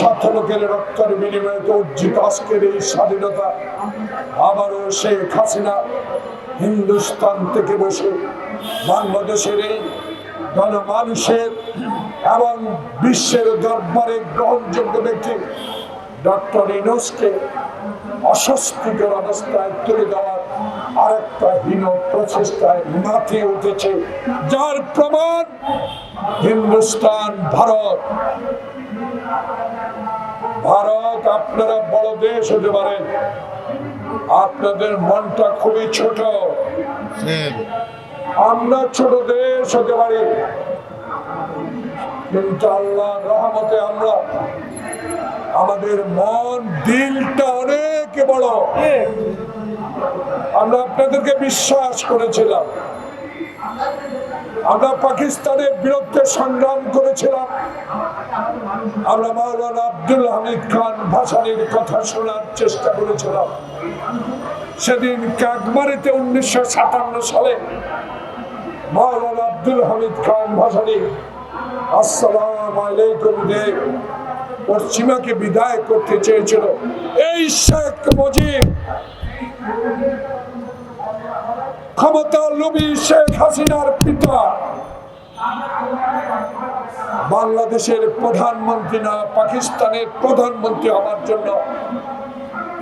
শত লোকের রক্তের বিনিময়ে অর্জিত আজকের এই স্বাধীনতা। আবারও শেখ হাসিনা হিন্দুস্তান থেকে বসে বাংলাদেশের এই গণমানুষের এবং বিশ্বের দরবারে গ্রহণযোগ্য ব্যক্তি ডক্টর ইনোসকে অস্বস্তিকর অবস্থায় তুলে দেওয়ার আরেকটা হীন প্রচেষ্টায় মাথে উঠেছে যার প্রমাণ হিন্দুস্তান ভারত। ভারত আপনারা বড় দেশ হতে পারেন আপনাদের মনটা খুবই ছোট। আমরা ছোট দেশ হতে পারি কিন্তু আল্লাহ রহমতে আমরা আমাদের মন দিলটা অনেক বড়। আমরা আপনাদেরকে বিশ্বাস করেছিলাম। আমরা পাকিস্তানের বিরুদ্ধে সংগ্রাম করেছিলাম। আমরা মাওলানা আব্দুল হামিদ খান ভাসানির কথা শোনার চেষ্টা করেছিলাম। সেদিন কাকবাড়িতে উনিশশো সাতান্ন সালে মাওলানা আব্দুল হামিদ খান ভাসানি, আসসালাম আলাইকুম দেব পশ্চিমাকে বিদায় করতে চেয়েছিল। এই শেখ মুজিব ক্ষমতা লোভী শেখ হাসিনার পিতা। বাংলাদেশের প্রধানমন্ত্রী না, পাকিস্তানের প্রধানমন্ত্রী হওয়ার জন্য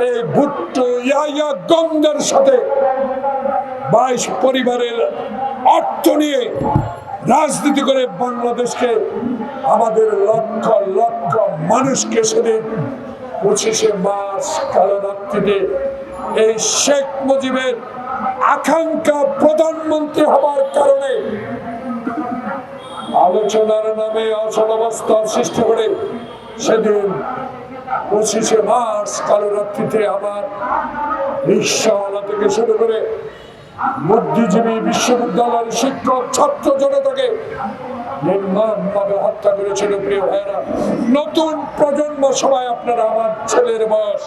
এই ভুট্টো ইয়াইয়া গঙ্গের সাথে বাইশ পরিবারের অর্থ নিয়ে রাজনীতি করে বাংলাদেশকে আমাদের লক্ষ লক্ষ মানুষকে সেদিন পঁচিশে মার্চ কালো রাত্রিতে এই শেখ মুজিবের আকাঙ্ক্ষা প্রধানমন্ত্রী হওয়ার কারণে আলোচনার নামে অচল অবস্থার সৃষ্টি করে সেদিন পঁচিশে মার্চ, কালো রাত্রিতে আমার রিক্সাওয়ালা থেকে শুরু করে বুদ্ধিজীবী বিশ্ববিদ্যালয়ের শিক্ষক, ছাত্র জনতাকে নির্মমভাবে হত্যা করেছিল প্রিয় ভাইয়েরা। নতুন প্রজন্ম সবাই, আপনারা আমার ছেলের বয়স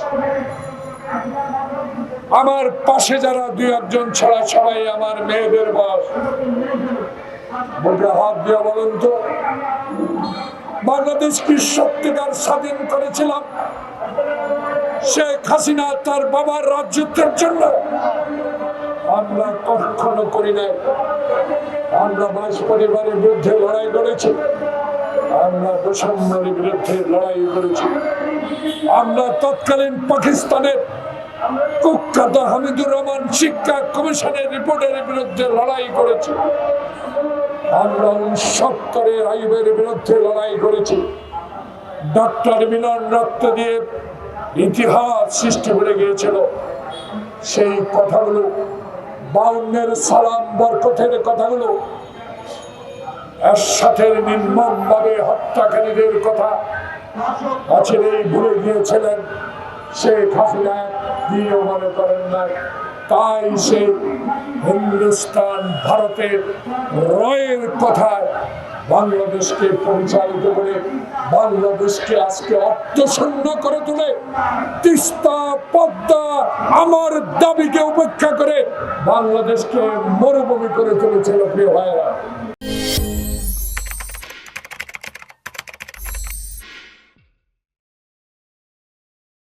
আমার পাশে যারা দুই একজন ছাড়া সবাই আমার মেয়েদের বয়স। হাত দিয়ে বলুন তো, বাংলাদেশ কি সত্যিকার স্বাধীন করেছিলাম? শেখ হাসিনা তার বাবার রাজ্যত্বের জন্য আমরা কখনো করি নাই। আমরা বাইশ পরিবারের বিরুদ্ধে লড়াই করেছি আমরা বৈষম্যের বিরুদ্ধে লড়াই করেছি। আমরা তৎকালীন পাকিস্তানের কুখ্যাত হামিদুর রহমান শিক্ষা কমিশনের রিপোর্টের বিরুদ্ধে লড়াই করেছি। আমরা উনসত্তরের আইবের বিরুদ্ধে লড়াই করেছি। ডক্টর মিলন রক্ত দিয়ে ইতিহাস সৃষ্টি করে গিয়েছিল। সেই কথাগুলো বাউন্নের সালাম বরকতের কথাগুলো এরশাদের নির্মম ভাবে হত্যাকারীদের কথা অচিরেই ভুলে গিয়েছিলেন শেখ হাসিনা। দিয়েও মনে করেন নাই তাই সে হিন্দুস্তান ভারতের রয়ের কথায় বাংলাদেশকে পরিচালিত করে, বাংলাদেশকে আজকে অর্থশূন্য করে তুলে তিস্তা পদ্মা আমার দাবিকে উপেক্ষা করে বাংলাদেশকে মরুভূমি করে তুলেছিল প্রিয় ভাইয়েরা।